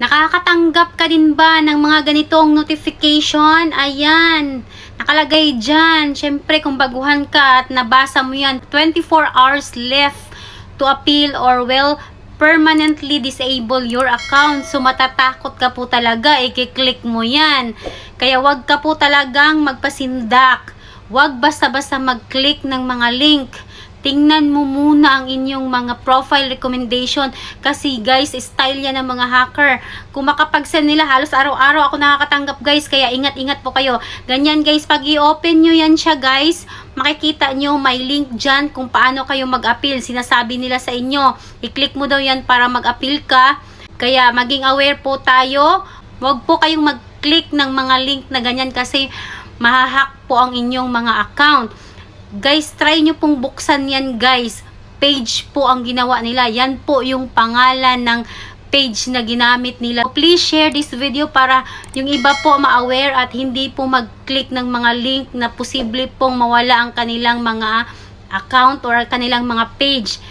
Nakakatanggap ka din ba ng mga ganitong notification? Ayan, nakalagay dyan. Siyempre, kung baguhan ka at nabasa mo yan, 24 hours left to appeal or well, permanently disable your account. So, matatakot ka po talaga, i-click mo yan. Kaya wag ka po talagang magpasindak. Wag basta-basta mag-click ng mga link. Tingnan mo muna ang inyong mga profile recommendation kasi guys, style yan ng mga hacker. Kung makapag-send nila, halos araw-araw ako nakakatanggap guys, kaya ingat-ingat po kayo. Ganyan guys, pag i-open nyo yan siya guys, makikita nyo may link dyan kung paano kayo mag-appeal. Sinasabi nila sa inyo, i-click mo daw yan para mag-appeal ka. Kaya maging aware po tayo. Huwag po kayong mag-click ng mga link na ganyan kasi mahahack po ang inyong mga account. Guys, try nyo pong buksan yan guys. Page po ang ginawa nila. Yan po yung pangalan ng page na ginamit nila. Please share this video para yung iba po ma-aware at hindi po mag-click ng mga link na posible pong mawala ang kanilang mga account or kanilang mga page.